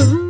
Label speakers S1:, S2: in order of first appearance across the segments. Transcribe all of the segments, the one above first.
S1: உப்பு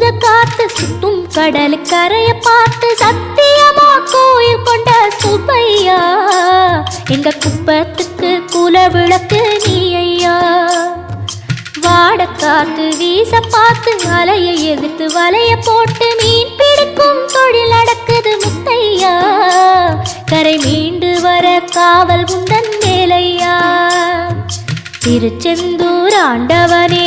S1: காத்து காத்து சுத்தும் கடல் கரைய பார்த்து சத்தியமா கோயில் கொண்ட சுப்பையா? எங்க குப்பத்துக்கு குல விளக்கு நீ ஐயா வாட காத்து வீச பார்த்து அலைய எதிர்த்து வலைய போட்டு மீன் பிடிக்கும் தொழில் அடக்குது முத்தையா? கரை மீண்டு வர காவல் உந்தன் வேலையா திருச்செந்தூர் ஆண்டவனே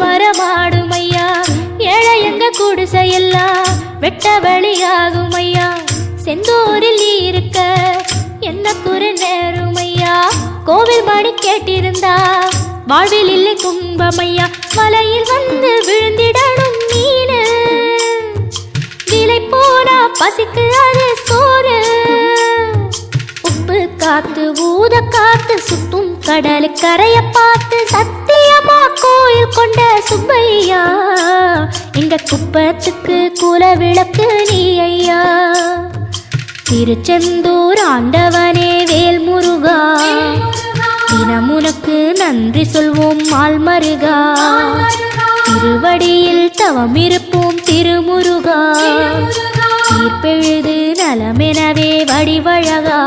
S1: மரமாடும் ஐயா ஏழை எங்க குடிசையெல்லாம் வெட்ட வழியாகும் ஐயா செந்தூரில் இருக்க என்ன குறு நேரும் ஐயா கோவில் மணி கேட்டிருந்தா வாழ்வில் இல்லை கும்பமையா? மலையில் வந்து விழுந்திடணும் மீன். விலை போனா பசிக்கு அது சோறு. உப்பு காத்து ஊத காத்து சுத்தும் கடல் கரைய பார்த்து சத்து. கோயில் கொண்ட சுப்பையா எங்க குப்பத்துக்கு குல விளக்கு நீ ஐயா. திருச்செந்தூர் ஆண்டவனே வேல் முருகா தினமுனக்கு நன்றி சொல்வோம் மால்மருகா திருவடியில் தவம் இருப்போம் திருமுருகா. தீர்ப்பெழுது நலமெனவே வடிவழகா.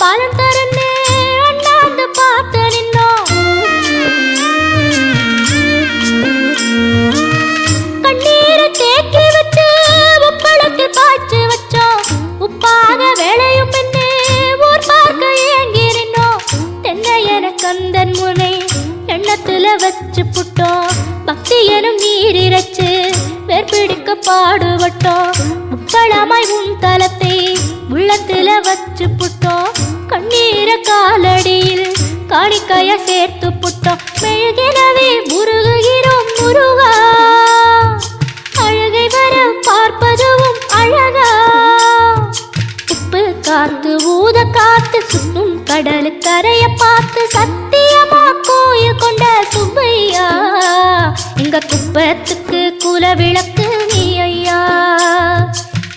S1: பின்னால அண்ணாந்து பார்த்து நின்னோம். கண்ணீரை தேக்கி வச்சு உப்பளத்தில் பாய்ச்சி வச்சோம். உப்பாக விளையும் பின்னே ஊர் பார்க்க ஏங்கி நின்னோம். தென்னை என கந்தன் முனை எண்ணத்துல வச்சு புட்டோம். பக்தி எனும் நீர் இறைச்சு வேர்பிடிக்க பாடுபட்டோம். முப்பளமாய் உன் தலத்தை உள்ளத்துல வச்சு புட்டோம். கண்ணீர காலடியில் காணிக்கைய சேர்த்து புட்டோம். மெழுகினவே முருகுகிறோம் முருகா. அழகை வர பார்ப்பதுவும் அழகா. உப்பு காத்து ஊத காத்து சுத்தும் கடலு கரைய பார்த்து சத்தியமா கோயில் கொண்ட சுப்பையா. எங்க குப்பத்துக்கு குல விளக்கு நீ ஐயா.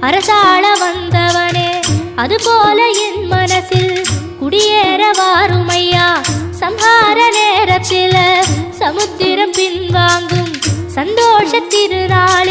S1: அரசாள வந்தவனே அதுபோல என் மனசில் குடியேற வாருமையா? சம்ஹார நேரத்தில் சமுத்திரம் பின்வாங்கும் சந்தோஷ திருநாளில்.